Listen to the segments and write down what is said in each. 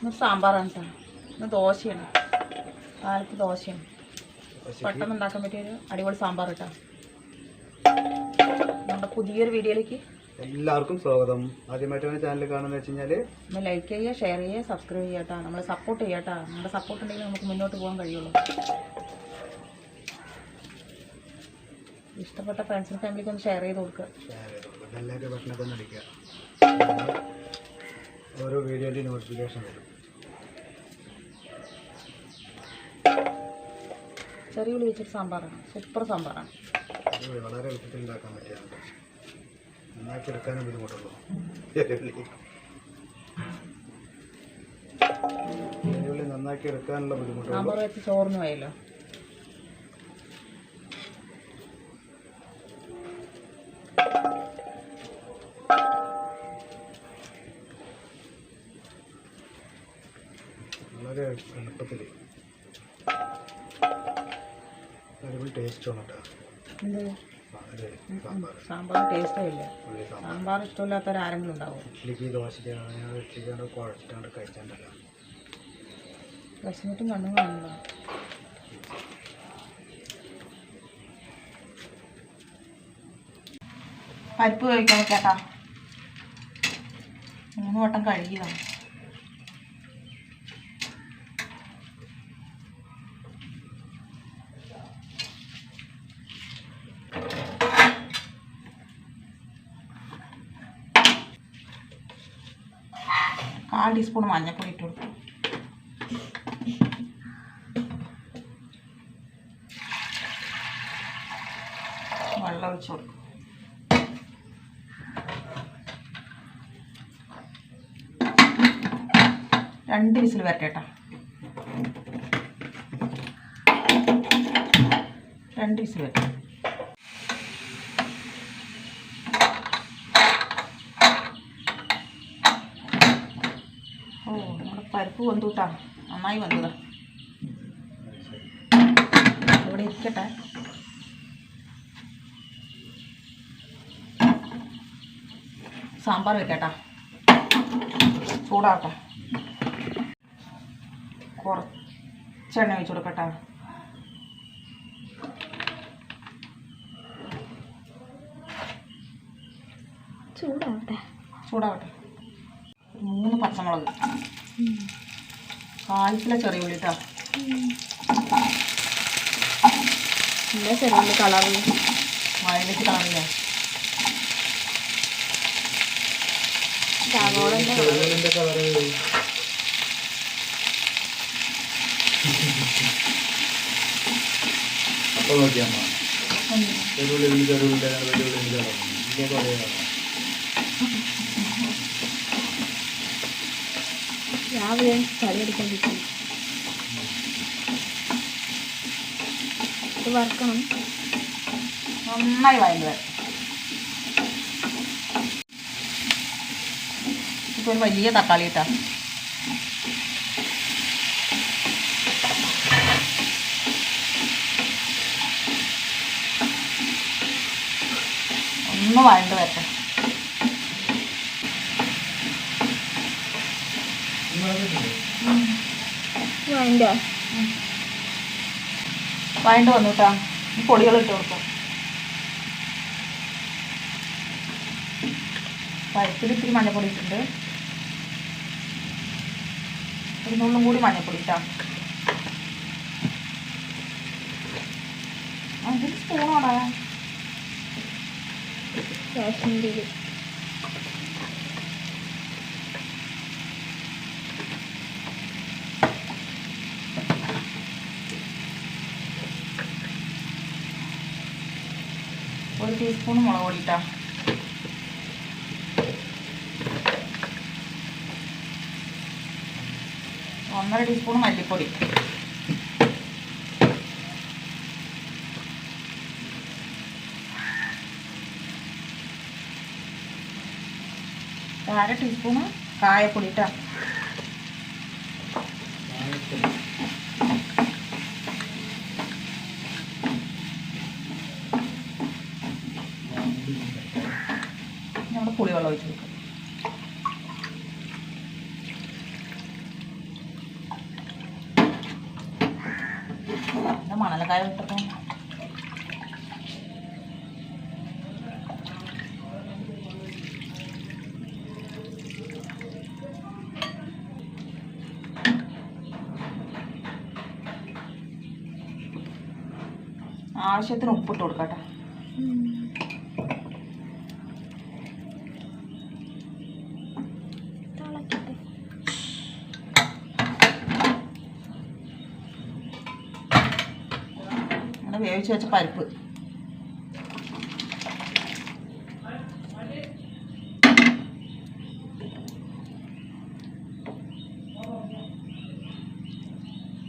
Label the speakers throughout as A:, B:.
A: ഇന്ന് സാമ്പാറാണ് കേട്ടോ ഇന്ന് ദോശയാണ്. കാലത്ത് ദോശയാണ്. പെട്ടെന്ന് ഉണ്ടാക്കാൻ പറ്റിയൊരു അടിപൊളി സാമ്പാർ കേട്ടോ. നമ്മുടെ പുതിയൊരു വീഡിയോയിലേക്ക്
B: എല്ലാവർക്കും സ്വാഗതം. ആദ്യമായിട്ടാണ് ചാനൽ കാണുന്നത് വെച്ച് കഴിഞ്ഞാൽ
A: ഒന്ന് ലൈക്ക് ചെയ്യുക ഷെയർ ചെയ്യുക സബ്സ്ക്രൈബ് ചെയ്യുക കേട്ടോ. നമ്മളെ സപ്പോർട്ട് ചെയ്യുക കേട്ടോ. നമ്മുടെ സപ്പോർട്ട് ഉണ്ടെങ്കിൽ നമുക്ക് മുന്നോട്ട് പോകാൻ കഴിയുള്ളൂ. ഇഷ്ടപ്പെട്ട ഫ്രണ്ട്സിനും ഫാമിലിക്ക് ഒന്ന് ഷെയർ ചെയ്ത് കൊടുക്കുക.
B: ഓരോ വീഡിയോന്റെ നോട്ടിഫിക്കേഷൻ വരും.
A: ചെറിയ ഉള്ളി വെച്ചിട്ട് സാമ്പാറാണ്. സൂപ്പർ സാമ്പാറാണ്.
B: വളരെ എളുപ്പത്തിൽ ഉണ്ടാക്കാൻ പറ്റിയാണ് നന്നാക്കി എടുക്കാനും ബുദ്ധിമുട്ടുള്ളൂ. ചെറിയുള്ളി ചെറിയുള്ളി നന്നാക്കി എടുക്കാനുള്ള ബുദ്ധിമുട്ടുള്ളൂ.
A: സാമ്പാർ വെച്ച് ചോറിന് പോയല്ലോ
B: അടിപൊളി കേട്ടോ സാമ്പാർ
A: സാമ്പാർ ടേസ്റ്റേ ഇല്ല.
B: സാമ്പാർ
A: സാമ്പാർ ഇഷ്ടമില്ലാത്തവരാരെങ്കിലും ഉണ്ടാവും?
B: ഇഡ്ഡലിക്ക് ദോശയ്ക്കാണ് ഞാൻ ഇഡ്ഡലിക്കാണ്ട് കുഴച്ചിട്ടാണ്ട് കഴിച്ചിട്ടുണ്ടല്ലോ
A: വിശന്നിട്ടും കണ്ണും കാണുന്നില്ല പരിപ്പ് കഴിക്കാൻ ചേട്ടാ മൂന്ന് വട്ടം കഴുകിയതാണ്. കാൽ ടീസ്പൂൺ മഞ്ഞൾപ്പൊടി ഇട്ട് കൊടുക്കും വെള്ളം ഒഴിച്ച് കൊടുക്കും രണ്ട് വിസിൽ വരട്ടെ രണ്ട് വിസിൽ വരട്ടെ. ഓ നമ്മുടെ പരിപ്പ് വെന്തുട്ടാ നന്നായി വെന്തതാ ഇവിടെ ഇരിക്കട്ടെ. സാമ്പാർ വെക്കട്ടാ. ചൂടാവട്ടെ. കുറച്ചെണ്ണ ഒഴിച്ച് കൊടുക്കട്ടെ.
C: ചൂടാവട്ടെ.
A: ചൂടാവട്ടെ. മൂന്ന് പച്ചമുളക്. കാൽ കിലോ ചെറിയ ഉള്ളി കേട്ടോ
C: നല്ല ചെറിയ കളറിൽ
A: വയലറ്റ് കളറില്ല
C: ചാവോളന്റെ
B: ചെറുള്ളിന്റെ കളറ് അപ്പോൾ നോക്കിയാൽ വലിയ ഉള്ളിന്റെ കളർ വലിയ കുറേ
C: രാവിലെ അടിക്കാൻ പറ്റും ഇത് വറക്കണം.
A: നന്നായി വയൽ വരും. ഇപ്പോൾ ഒരു വലിയ തക്കാളി ഇട്ടാ. ഒന്ന് വഴണ്ട് വരട്ടെ.
C: വേണ്ട?
A: വന്നു കേട്ടാ ഈ പൊടികൾ ഇട്ട് കൊടുക്കും. പഴുത്തിൽ ഇത്തിരി മഞ്ഞപ്പൊടി ഇട്ടിട്ടുണ്ട്. ഒരു നുള്ളും കൂടി മഞ്ഞപ്പൊടി ഇട്ടാ. അതിന് സ്പൂണോടാ.
C: കാശ്മീരി
A: ടീസ്പൂൺ മുളക് പൊടി ഇട്ടാ ഒന്നര ടീസ്പൂൺ മല്ലിപ്പൊടി. അര ടീസ്പൂൺ കായപ്പൊടി ഇട്ടാ. വെള്ളം മണലക്കായ വിട്ടപ്പോൾ ആവശ്യത്തിന് ഉപ്പിട്ട്
C: കൊടുക്കാം
A: കേട്ടോ വേവിച്ച് വെച്ച പരിപ്പ്.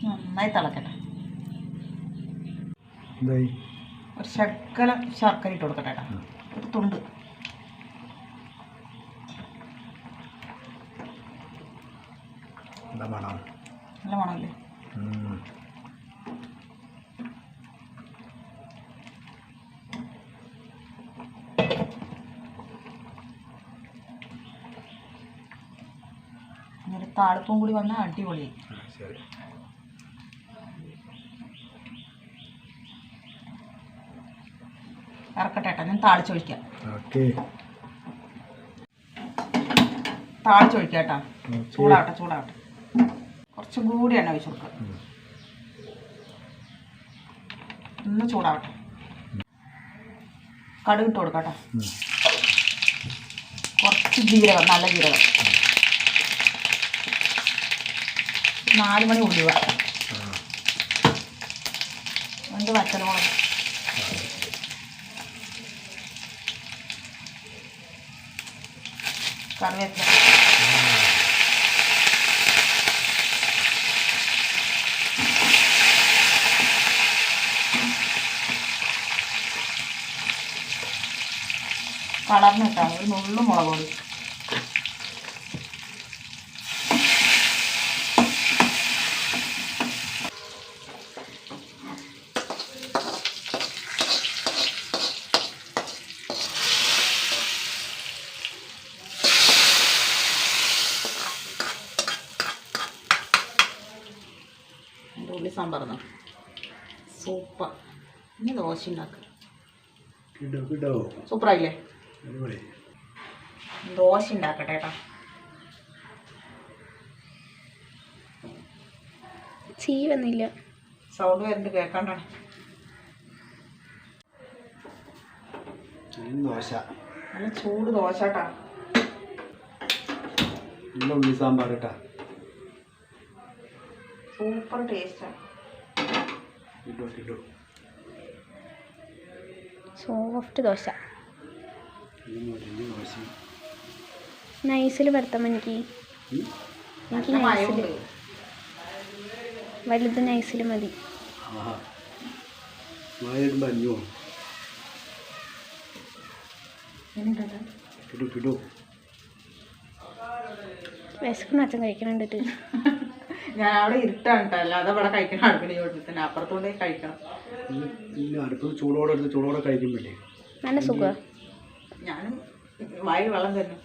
A: നന്നായി തിളക്കട്ടെ. ഒരു ശക്കല ശർക്കര ഇട്ട് കൊടുക്കട്ടെ കേട്ടോ. ഒരു തുണ്ട്.
B: എന്താ മണം.
A: നല്ല മണമല്ലേ? ഒരു കൂടി വന്നാൽ അടിപൊളി. ഇറക്കട്ടെ കേട്ടോ ഞാൻ താളിച്ചൊഴിക്കാം താളിച്ചൊഴിക്കാം
B: ഓക്കെ.
A: ചൂടാവട്ടെ ചൂടാവട്ടെ. കുറച്ചും കൂടി എണ്ണ ഒഴിച്ച് കൊടുക്കുക
B: ഇന്ന്
A: ഒന്ന് ചൂടാവട്ടെ. കടുകിട്ട് കൊടുക്കാം കേട്ടോ കുറച്ച് ജീരകം നല്ല ജീരകം. നാല് മണി
B: ആ,
A: രണ്ട് വറ്റൽമുളക് കറിവേപ്പില. കളർന്നിട്ടാണ് ഒരു നുള്ളു മുളക് പൊടി. സാമ്പാർന്നോ സൂപ്പർ. ഇനി ദോശ ഉണ്ടാക്കുക
B: സൂപ്പർ ആയില്ലേ
A: സൂപ്പറായില്ലേ? ദോശ ഉണ്ടാക്കട്ടെ കേട്ടോ.
C: ചീ വന്നില്ല
A: സൗണ്ട് വരുന്നുണ്ട് കേൾക്കണ്ടാണ്
B: ഇനി ദോശ.
A: നല്ല ചൂട് ദോശ കേട്ടാ.
B: ഉള്ളി സാമ്പാർ കേട്ടാ.
A: സൂപ്പർ ടേസ്റ്റാണ്
C: സോഫ്റ്റ് ദോശ. നൈസിൽ വരുത്താം എനിക്ക്. എനിക്ക് നൈസിൽ. വലുത് നൈസിൽ മതി. വിശക്കുന്ന അച്ഛൻ കഴിക്കണുണ്ടിട്ട്
A: ഞാൻ അവിടെ ഇരുട്ടാണ് കേട്ടോ. അല്ലാതെ ഇവിടെ കഴിക്കണം അടുപ്പിന് ചോദിച്ചു തന്നെ. അപ്പുറത്തുകൊണ്ടേ കഴിക്കണം.
B: അടുപ്പ് ചൂടോടെ എടുത്ത് ചൂടോടെ കഴിക്കുമ്പോഴേ.
C: നല്ല സുഖമാണ്
A: ഞാനും വായിൽ വെള്ളം തന്നെ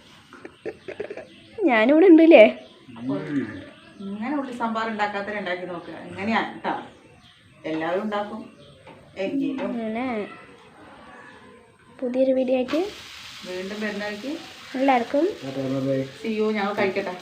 C: ഞാനിവിടെ ഉണ്ടല്ലേ?
A: ഇങ്ങനെ ഉള്ളി സാമ്പാർ ഉണ്ടാക്കാത്തവരെ ഉണ്ടാക്കി നോക്കുക ഇങ്ങനെയാ കേട്ടാ. എല്ലാവരും ഉണ്ടാക്കും. എങ്കിലും
C: പുതിയൊരു വീഡിയോ ആയിട്ട്
A: വീണ്ടും വരുന്നവർക്ക്
C: എല്ലാവർക്കും
A: സിയോ ഞങ്ങൾ കഴിക്കട്ടെ.